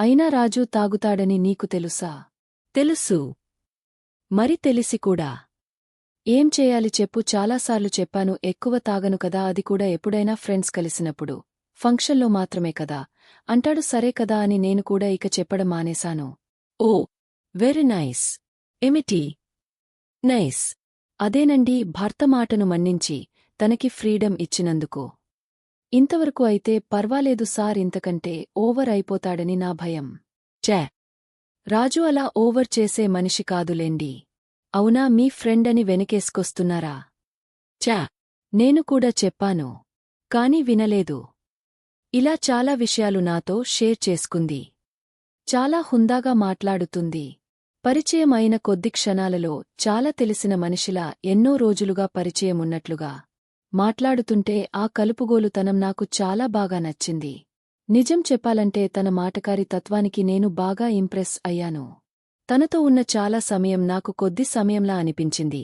అయినా రాజు తాగుతాడని నీకు తెలుసా? తెలుసు. మరి తెలిసి కూడా. ఏం చేయాలి చెప్పు చాలాసార్లు చెప్పాను ఎక్కువ తాగను కదా అది కూడా ఎప్పుడైనా ఫ్రెండ్స్ కలిసినప్పుడు. ఫంక్షన్లో మాత్రమే కదా. అంటాడు సరే కదా అని నేను కూడా ఇక చెప్పడం మానేశాను. Oh very nice. ఏమిటి? నైస్. అదేనండి భర్త మాటను మన్నించి తనకి ఫ్రీడమ్ ఇచ్చినందుకు. ఇంతవరకు అయితే పర్వాలేదు సార్ ఇంతకంటే ఓవర్ అయిపోతాడని నా భయం. చే రాజు అలా ఓవర్ చేసే మనిషి కాదులేండి. అవునా మీ ఫ్రెండ్ అని వెనకేసుకొస్తున్నారా? చా నేను కూడా చెప్పాను. కాని వినలేదు. ఇలా చాలా విషయాలు నాతో షేర్ చేసుకుంది. చాలా హుందాగా మాట్లాడుతుంది. పరిచయం అయిన కొద్ది క్షణాలలో చాలా తెలిసిన మనిషిలా ఎన్నో రోజులుగా పరిచయమున్నట్లుగా మాట్లాడుతుంటే ఆ కలుపుగోలుతనం నాకు చాలా బాగా నచ్చింది. నిజం చెప్పాలంటే తన మాటకారి తత్వానికి నేను బాగా ఇంప్రెస్ అయ్యాను. తనతో ఉన్న చాలా సమయం నాకు కొద్ది సమయంలా అనిపించింది.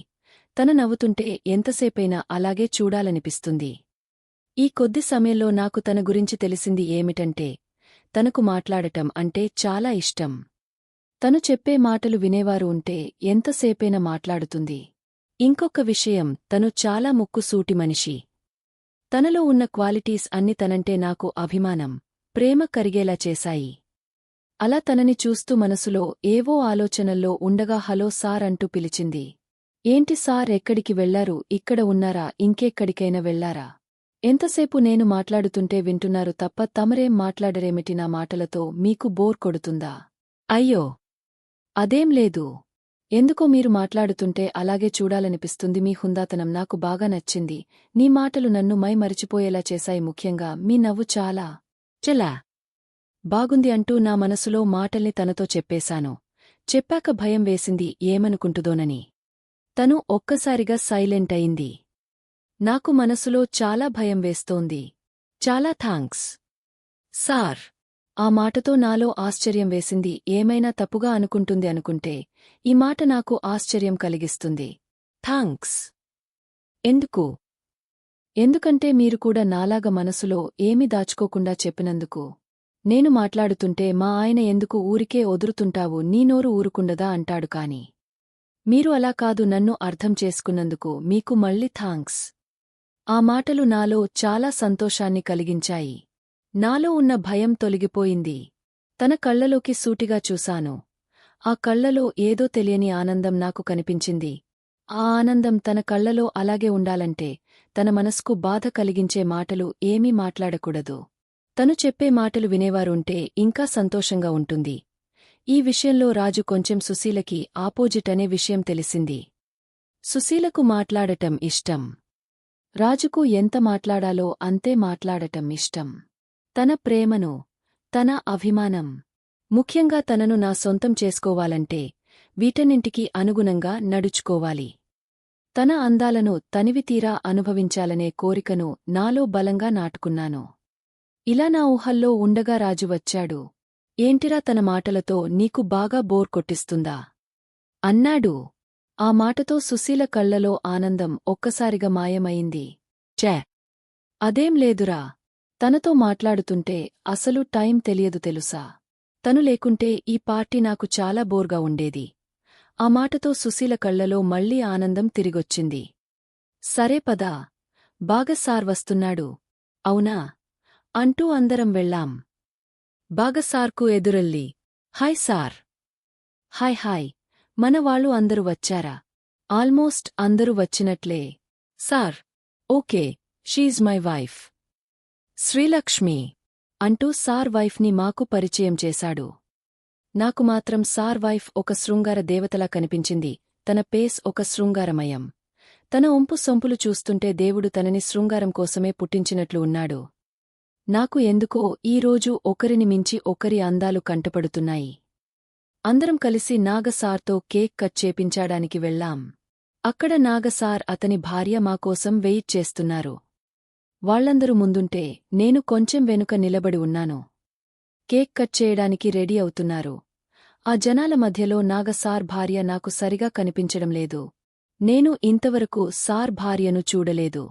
తన నవ్వుతుంటే ఎంతసేపైనా అలాగే చూడాలనిపిస్తుంది. ఈ కొద్ది సమయంలో నాకు తన గురించి తెలిసింది ఏమిటంటే తనకు మాట్లాడటం అంటే చాలా ఇష్టం. తను చెప్పే మాటలు వినేవారు ఉంటే ఎంతసేపైనా మాట్లాడుతుంది. ఇంకొక విషయం తను చాలా ముక్కుసూటి మనిషి. తనలో ఉన్న క్వాలిటీస్ అన్ని తనంటే నాకు అభిమానం ప్రేమ కరిగేలా చేశాయి. అలా తనని చూస్తూ మనసులో ఏవో ఆలోచనల్లో ఉండగా హలో సార్ అంటూ పిలిచింది. ఏంటి సార్ ఎక్కడికి వెళ్ళారు ఇక్కడ ఉన్నారా ఇంకెక్కడికైనా వెళ్ళారా? ఎంతసేపు నేను మాట్లాడుతుంటే వింటున్నారు తప్ప తమరేం మాట్లాడరేమిటి నా మాటలతో మీకు బోర్ కొడుతుందా? అయ్యో! అదేం లేదు. ఎందుకో మీరు మాట్లాడుతుంటే అలాగే చూడాలనిపిస్తుంది. మీ హుందాతనం నాకు బాగా నచ్చింది. నీ మాటలు నన్ను మై మరిచిపోయేలా చేశాయి ముఖ్యంగా. మీ నవ్వు చాలా చలా బాగుంది అంటూ నా మనసులో మాటల్ని తనతో చెప్పేశాను. చెప్పాక భయం వేసింది. ఏమనుకుంటుదోనని. తను ఒక్కసారిగా సైలెంట్ అయింది. నాకు మనసులో చాలా భయం వేస్తోంది. చాలా థాంక్స్. సార్ ఆ మాటతో నాలో ఆశ్చర్యం వేసింది. ఏమైనా తప్పుగా అనుకుంటుంది అనుకుంటే ఈ మాట నాకు ఆశ్చర్యం కలిగిస్తుంది. థాంక్స్. ఎందుకు? ఎందుకంటే మీరు కూడా నాలాగా మనసులో ఏమీ దాచుకోకుండా చెప్పినందుకు. నేను మాట్లాడుతుంటే మా ఆయన ఎందుకు ఊరికే ఒదురుతుంటావు? నీ నోరు ఊరుకుండదా? అంటాడు కాని. మీరు అలా కాదు నన్ను అర్థం చేసుకున్నందుకు మీకు మళ్ళీ థాంక్స్. ఆ మాటలు నాలో చాలా సంతోషాన్ని కలిగించాయి. నాలో ఉన్న భయం తొలగిపోయింది. తన కళ్ళలోకి సూటిగా చూశాను. ఆ కళ్ళలో ఏదో తెలియని ఆనందం నాకు కనిపించింది. ఆ ఆనందం తన కళ్ళలో అలాగే ఉండాలంటే తన మనస్కు బాధ కలిగించే మాటలు ఏమీ మాట్లాడకూడదు. తను చెప్పే మాటలు వినేవారుంటే ఇంకా సంతోషంగా ఉంటుంది. ఈ విషయంలో రాజు కొంచెం సుశీలకి ఆపోజిట్ అనే విషయం తెలిసింది. సుశీలకు మాట్లాడటం ఇష్టం. రాజుకు ఎంత మాట్లాడాలో అంతే మాట్లాడటం ఇష్టం. తన ప్రేమను తన అభిమానం ముఖ్యంగా తనను నా సొంతం చేసుకోవాలంటే వీటన్నింటికి అనుగుణంగా నడుచుకోవాలి. తన అందాలను తనివితీరా అనుభవించాలనే కోరికను నాలో బలంగా నాటుకున్నాను. ఇలా నా ఊహల్లో ఉండగా రాజు వచ్చాడు. ఏంటిరా తన మాటలతో నీకు బాగా బోర్ కొట్టిస్తుందా? అన్నాడు. ఆ మాటతో సుశీల కళ్ళలో ఆనందం ఒక్కసారిగా మాయమైంది. చే అదేం లేదురా. తనతో మాట్లాడుతుంటే అసలు టైం తెలియదు తెలుసా? తను లేకుంటే ఈ పార్టీ నాకు చాలా బోర్గా ఉండేది. ఆ మాటతో సుశీల కళ్ళలో మళ్ళీ ఆనందం తిరిగొచ్చింది. సరే పదా. బాగా సార్ వస్తున్నాడు. అవునా? అంటూ అందరం వెళ్ళాం. బాగసార్కు ఎదురల్లి హాయ్ సార్. Hi hi. మనవాళ్ళు అందరూ వచ్చారా? ఆల్మోస్ట్ అందరూ వచ్చినట్లే. Sir. Okay. She's my wife. Srilakshmi! అంటూ సార్ వైఫ్ని మాకు పరిచయం చేశాడు. నాకు మాత్రం సార్ వైఫ్ ఒక శృంగార దేవతలా కనిపించింది. తన పేస్ ఒక శృంగారమయం. తన ఒంపు సొంపులు చూస్తుంటే దేవుడు తనని శృంగారం కోసమే పుట్టించినట్లు ఉన్నాడు. నాకు ఎందుకో ఈరోజు ఒకరిని మించి ఒకరి అందాలు కంటపడుతున్నాయి. అందరం కలిసి నాగసార్తో కేక్ కట్ చేపించాడానికి వెళ్ళాం అక్కడ నాగసార్ అతని భార్య మాకోసం వెయిట్ చేస్తున్నారు. వాళ్ళందరూ ముందుంటే నేను కొంచెం వెనుక నిలబడి ఉన్నాను. కేక్ కట్ చేయడానికి రెడీ అవుతున్నారు. ఆ జనాల మధ్యలో నాగసార్ భార్య నాకు సరిగా కనిపించడం లేదు. నేను ఇంతవరకు సార్ భార్యను చూడలేదు.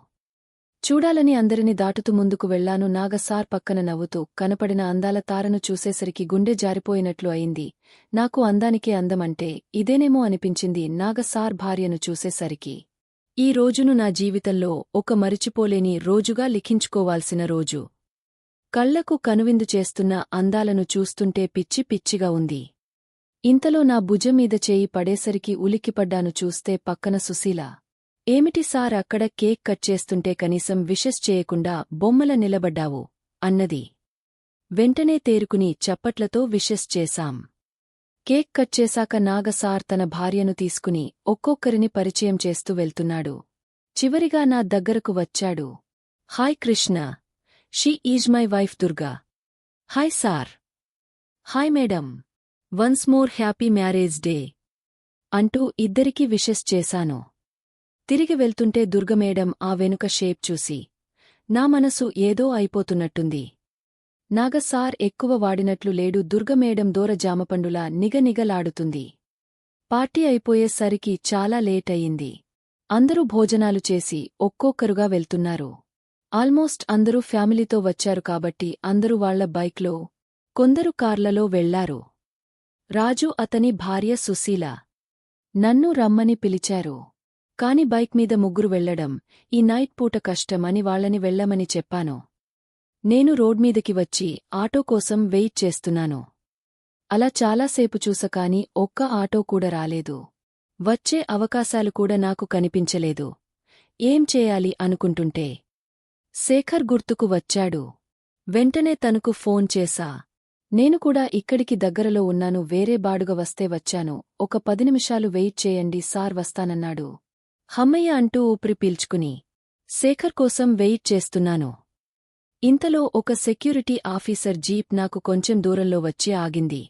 చూడాలని అందరిని దాటుతూ ముందుకు వెళ్ళాను. నాగసార్ పక్కన నవ్వుతూ కనపడిన అందాల తారను చూసేసరికి గుండె జారిపోయినట్లు అయింది. నాకు అందానికే అందమంటే ఇదేనేమో అనిపించింది నాగసార్ భార్యను చూసేసరికి. ఈ రోజును నా జీవితంలో ఒక మరిచిపోలేని రోజుగా లిఖించుకోవాల్సిన రోజు. కళ్ళకు కనువిందు చేస్తున్న అందాలను చూస్తుంటే పిచ్చి పిచ్చిగా ఉంది. ఇంతలో నా భుజమీద చేయి పడేసరికి ఉలిక్కిపడ్డాను చూస్తే పక్కన సుశీల. ఏమిటి సార్ అక్కడ కేక్ కట్ చేస్తుంటే కనీసం విషెస్ చేయకుండా బొమ్మల నిలబడ్డావు? అన్నది. వెంటనే తేరుకుని చప్పట్లతో విషెస్ చేశాం. కేక్ కట్ చేశాక నాగసార్ తన భార్యను తీసుకుని ఒక్కొక్కరిని పరిచయం చేస్తూ వెళ్తున్నాడు. చివరిగా నా దగ్గరకు వచ్చాడు. Hi Krishna. She is my wife Durga. Hi sir. Hi madam. Once more happy marriage day అంటూ ఇద్దరికీ విషెస్ చేశాను. తిరిగి వెళ్తుంటే దుర్గమేడం ఆ వెనుక షేప్ చూసి నా మనసు ఏదో అయిపోతున్నట్టుంది. నాగసార్ ఎక్కువ వాడినట్లు లేడు దుర్గమేడం దూర జామపండులా నిగనిగలాడుతుంది. పార్టీ అయిపోయేసరికి చాలా లేట్ అయింది అందరూ భోజనాలు చేసి ఒక్కొక్కరుగా వెళ్తున్నారు. ఆల్మోస్ట్ అందరూ ఫ్యామిలీతో వచ్చారు కాబట్టి అందరూ వాళ్ళ బైక్లో కొందరు కార్లలో వెళ్ళారు. రాజు అతని భార్య సుశీల. నన్ను రమ్మని పిలిచారు. కాని బైక్ మీద ముగ్గురు వెళ్ళడం ఈ నైట్ పూట కష్టం అని వాళ్ళని వెళ్ళమని చెప్పాను. నేను రోడ్మీదకి వచ్చి ఆటో కోసం వెయిట్ చేస్తున్నాను. అలా చాలాసేపు చూసకాని ఒక్క ఆటో కూడా రాలేదు. వచ్చే అవకాశాలు కూడా నాకు కనిపించలేదు. ఏం చేయాలి అనుకుంటుంటే? శేఖర్ గుర్తుకు వచ్చాడు. వెంటనే తనకు ఫోన్ చేశా. నేను కూడా ఇక్కడికి దగ్గరలో ఉన్నాను వేరే బాడుగ వస్తే వచ్చాను. ఒక పది నిమిషాలు వెయిట్ చేయండి సార్ వస్తానన్నాడు. హమ్మయ్య అంటూ ఊపిరి పీల్చుకుని. శేఖర్ కోసం వెయిట్ చేస్తున్నాను. ఇంతలో ఒక సెక్యూరిటీ ఆఫీసర్ జీప్ నాకు కొంచెం దూరంలో వచ్చి ఆగింది.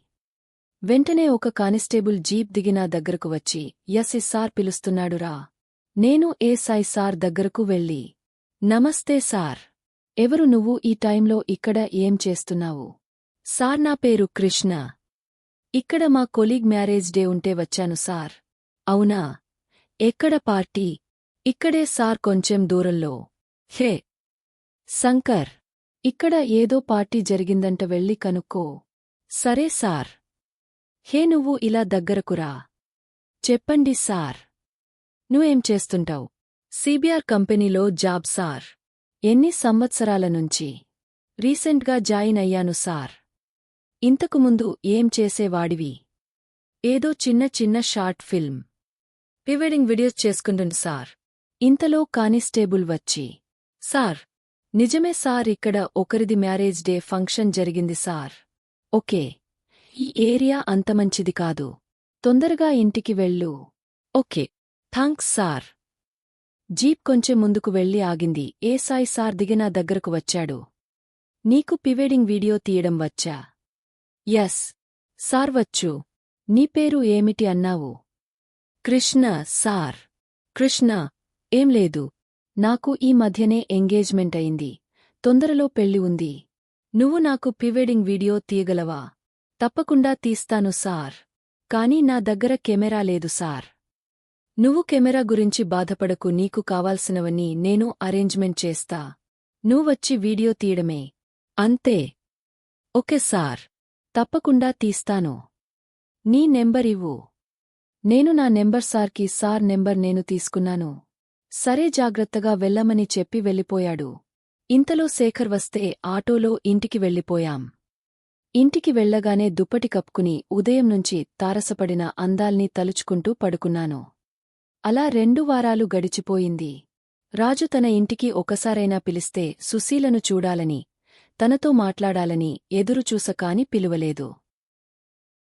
వెంటనే ఒక కానిస్టేబుల్ జీప్ దిగినా దగ్గరకు వచ్చి ఎస్ఎస్ సార్ పిలుస్తున్నాడురా నేను ఏ సాయి సార్ దగ్గరకు వెళ్ళి. నమస్తే సార్. ఎవరు నువ్వు ఈ టైంలో ఇక్కడ ఏం చేస్తున్నావు? సార్ నా పేరు కృష్ణ. ఇక్కడ మా కొలీగ్ మ్యారేజ్ డే ఉంటే వచ్చాను సార్. అవునా? ఎక్కడ పార్టీ? ఇక్కడే సార్ కొంచెం దూరంలో. హే. శంకర్. ఇక్కడ ఏదో పార్టీ జరిగిందంట వెళ్ళి కనుక్కో. సరే సార్. హే నువ్వు ఇలా దగ్గరకురా చెప్పండి సార్. నువ్వేం చేస్తుంటావు? సిబిఆర్ కంపెనీలో జాబ్ సార్. ఎన్ని సంవత్సరాల నుంచి? రీసెంట్గా జాయిన్ అయ్యాను సార్. ఇంతకుముందు ఏం చేసేవాడివి? ఏదో చిన్న చిన్న షార్ట్ ఫిల్మ్. ప్రివెడింగ్ వీడియోస్ చేసుకుంటుంది సార్. ఇంతలో కానిస్టేబుల్ వచ్చి. సార్ నిజమే సార్ ఇక్కడ ఒకరిది మ్యారేజ్ డే ఫంక్షన్ జరిగింది సార్. ఓకే. ఈ ఏరియా అంత మంచిది కాదు. తొందరగా ఇంటికి వెళ్ళు. ఓకే. Thanks sir. జీప్ కొంచెం ముందుకు వెళ్ళి ఆగింది. ఏ సాయి సార్ దిగినా దగ్గరకు వచ్చాడు? నీకు పివెడింగ్ వీడియో తీయడం వచ్చా? ఎస్ సార్ వచ్చు. నీ పేరు ఏమిటి అన్నావు? కృష్ణ సార్. కృష్ణ ఏం లేదు. నాకు ఈ మధ్యనే ఎంగేజ్మెంట్ అయింది. తొందరలో పెళ్ళి ఉంది. నువ్వు నాకు ప్రివెడ్డింగ్ వీడియో తీయగలవా? తప్పకుండా తీస్తాను సార్. కాని నా దగ్గర కెమెరా లేదు సార్. నువ్వు కెమెరా గురించి బాధపడకు నీకు కావాల్సినవన్నీ నేను అరేంజ్మెంట్ చేస్తా. నువ్వొచ్చి వీడియో తీయడమే. అంతే. Okay sir. తప్పకుండా తీస్తాను. నీ నెంబర్ ఇవ్వు. నేను నా నెంబర్ సార్కి సార్ నెంబర్ నేను తీసుకున్నాను. సరే జాగ్రత్తగా వెళ్ళమని చెప్పి వెళ్ళిపోయాడు. ఇంతలో శేఖర్ వస్తే ఆటోలో ఇంటికి వెళ్ళిపోయాం. ఇంటికి వెళ్ళగానే దుప్పటి కప్పుకుని ఉదయం నుంచి తారసపడిన అందాల్ని తలుచుకుంటూ పడుకున్నాను. అలా రెండు వారాలు గడిచిపోయింది. రాజు తన ఇంటికి ఒకసారైనా పిలిస్తే సుశీలను చూడాలని తనతో మాట్లాడాలని ఎదురుచూసకాని పిలువలేదు.